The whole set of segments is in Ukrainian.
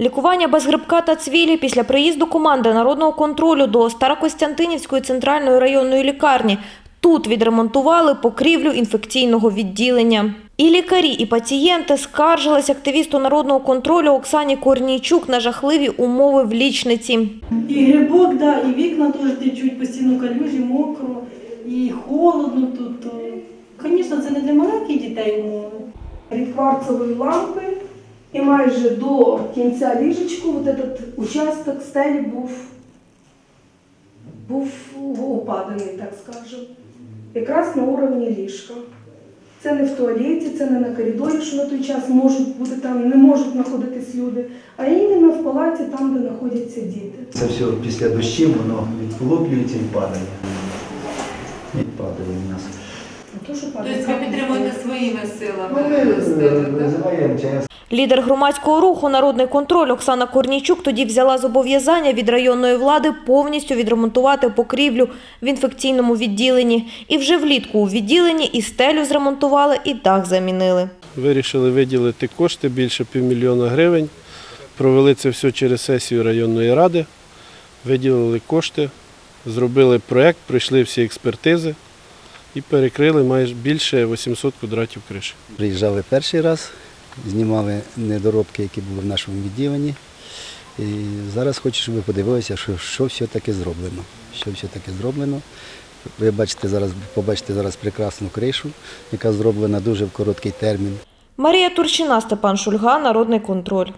Лікування без грибка та цвілі після приїзду команди народного контролю до Старокостянтинівської центральної районної лікарні. Тут відремонтували покрівлю інфекційного відділення. І лікарі, і пацієнти скаржились активісту народного контролю Оксані Корнійчук на жахливі умови в лічниці. І грибок, да, і вікна теж течуть постійно калюжі, мокро, і холодно тут. Звісно, це не для маленьких дітей умови. від кварцевої лампи і майже до кінця ліжечку вот этот участок стелі був, був упаданий, так скажемо. Якраз на уровні ліжка. Це не в туалеті, це не на коридорі, що на той час можуть бути там, не можуть знаходитись люди, а іменно в палаті, там, де знаходяться діти. Це все після дощів воно відполоплюється і падає. І падає у нас. То, Тобто ви підтримуєте своїми Ну, силами ми стелю, так? визиваємо ЧС. Лідер громадського руху Народний контроль Оксана Корнійчук тоді взяла зобов'язання від районної влади повністю відремонтувати покрівлю в інфекційному відділенні. І вже влітку у відділенні і стелю зремонтували, і дах замінили. Вирішили виділити кошти більше півмільйона гривень. Провели це все через сесію районної ради, виділили кошти, зробили проєкт, пройшли всі експертизи і перекрили майже більше 800 квадратів криші. Приїжджали перший раз, знімали недоробки, які були в нашому відділенні. І зараз хочу, щоб ви подивилися, що, що все-таки зроблено. Що все-таки зроблено. Ви бачите зараз, побачите зараз прекрасну кришу, яка зроблена дуже в короткий термін. Марія Турчина, Степан Шульга, Народний контроль.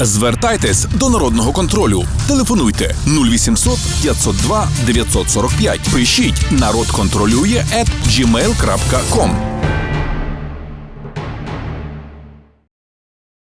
Звертайтесь до народного контролю. Телефонуйте 0800 502 945. Пишіть народ контролює at gmail.com.